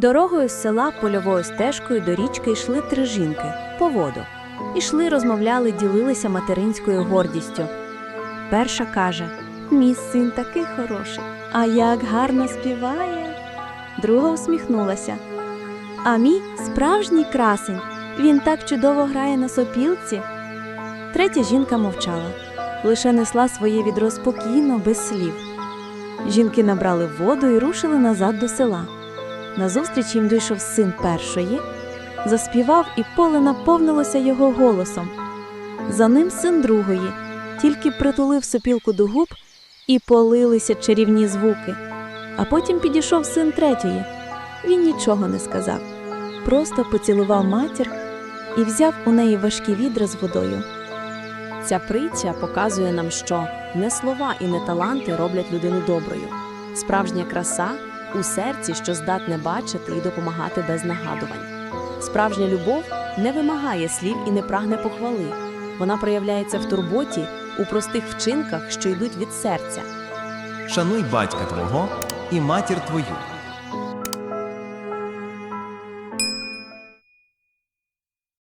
Дорогою з села польовою стежкою до річки йшли три жінки по воду. Ішли, розмовляли, ділилися материнською гордістю. Перша каже: Мій син такий хороший, а як гарно співає. Друга усміхнулася. А мій справжній красень. Він так чудово грає на сопілці. Третя жінка мовчала, лише несла своє відро спокійно, без слів. Жінки набрали воду і рушили назад до села. Назустріч їм дійшов син першої, заспівав, і поле наповнилося його голосом. За ним син другої, тільки притулив сопілку до губ, і полилися чарівні звуки. А потім підійшов син третьої. Він нічого не сказав, просто поцілував матір і взяв у неї важкі відра з водою. Ця притча показує нам, що не слова і не таланти роблять людину доброю. Справжня краса у серці, що здатне бачити і допомагати без нагадувань. Справжня любов не вимагає слів і не прагне похвали. Вона проявляється в турботі у простих вчинках, що йдуть від серця. Шануй батька твого і матір твою.